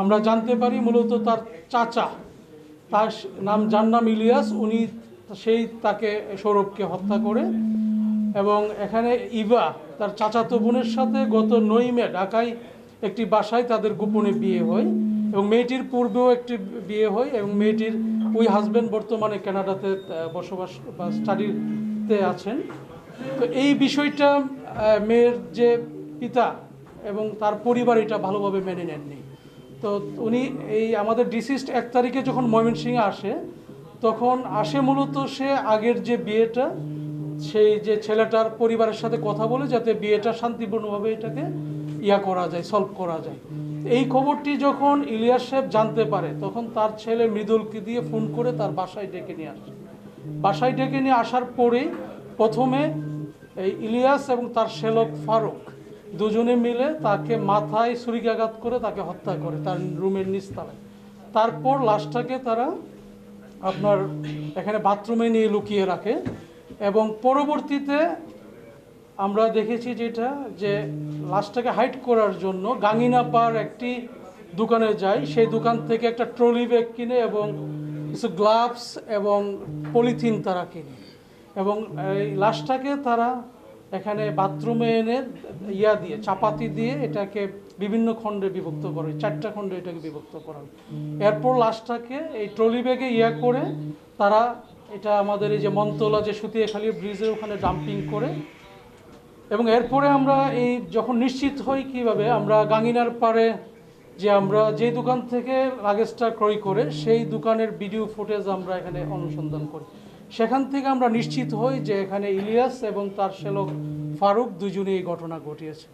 আমরা জানতে পারি মূলত তার চাচা। তার নাম জান্নাম ইলিয়াস, উনি সেই তাকে সৌরভকে হত্যা করে এবং এখানে ইভা, তার চাচাতো বোনের সাথে গত নয় মে ঢাকায় একটি বাসায় তাদের গোপনে বিয়ে হয় এবং মেয়েটির পূর্বেও একটি বিয়ে হয় এবং মেয়েটির ওই হাজব্যান্ড বর্তমানে কানাডাতে বসবাস বা স্টাডিতে আছেন। তো এই বিষয়টা মেয়ের যে পিতা এবং তার পরিবার এটা ভালোভাবে মেনে নেননি। তো উনি এই আমাদের ডিসিস্ট এক তারিখে যখন ময়মনসিংহে আসে, তখন আসে মূলত সে আগের যে বিয়েটা, সেই যে ছেলেটার পরিবারের সাথে কথা বলে যাতে বিয়েটা শান্তিপূর্ণভাবে এটাকে ইয়া করা যায় সলভ করা যায়। এই খবরটি যখন ইলিয়াস সাহেব জানতে পারে, তখন তার ছেলে মৃদুলকে দিয়ে ফোন করে তার বাসায় ডেকে নিয়ে আসে। বাসায় ডেকে নিয়ে আসার পরেই প্রথমে এই ইলিয়াস এবং তার শ্যালক ফারুক দুজনে মিলে তাকে মাথায় ছুরিকাঘাত করে তাকে হত্যা করে তার রুমের নিচতলায় তারপর লাশটাকে তারা আপনার এখানে বাথরুমে নিয়ে লুকিয়ে রাখে এবং পরবর্তীতে আমরা দেখেছি যেটা, যে লাশটাকে হাইড করার জন্য গাঙ্গিনাপার একটি দোকানে যায়। সেই দোকান থেকে একটা ট্রলি ব্যাগ কিনে এবং কিছু গ্লাভস এবং পলিথিন তারা কিনে। এবং এই লাশটাকে তারা এখানে বাথরুমে এনে ইয়া দিয়ে, চাপাতি দিয়ে এটাকে বিভিন্ন খণ্ডে বিভক্ত করে, চারটা খণ্ডে এটাকে বিভক্ত করা হয়। এরপর লাশটাকে এই ট্রলি ব্যাগে ইয়া করে তারা এটা আমাদের এই যে মন্তলা যে সুতিয়াখালী ব্রিজের ওখানে ডাম্পিং করে এবং এরপরে আমরা এই যখন নিশ্চিত হই কীভাবে, আমরা গাঙ্গিনার পারে যে আমরা যে দোকান থেকে লাগেজটা ক্রয় করে, সেই দোকানের ভিডিও ফুটেজ আমরা এখানে অনুসন্ধান করি সেখান থেকে আমরা নিশ্চিত হই যে এখানে ইলিয়াস এবং তার শ্যালক ফারুক দুজনে এই ঘটনা ঘটিয়েছে।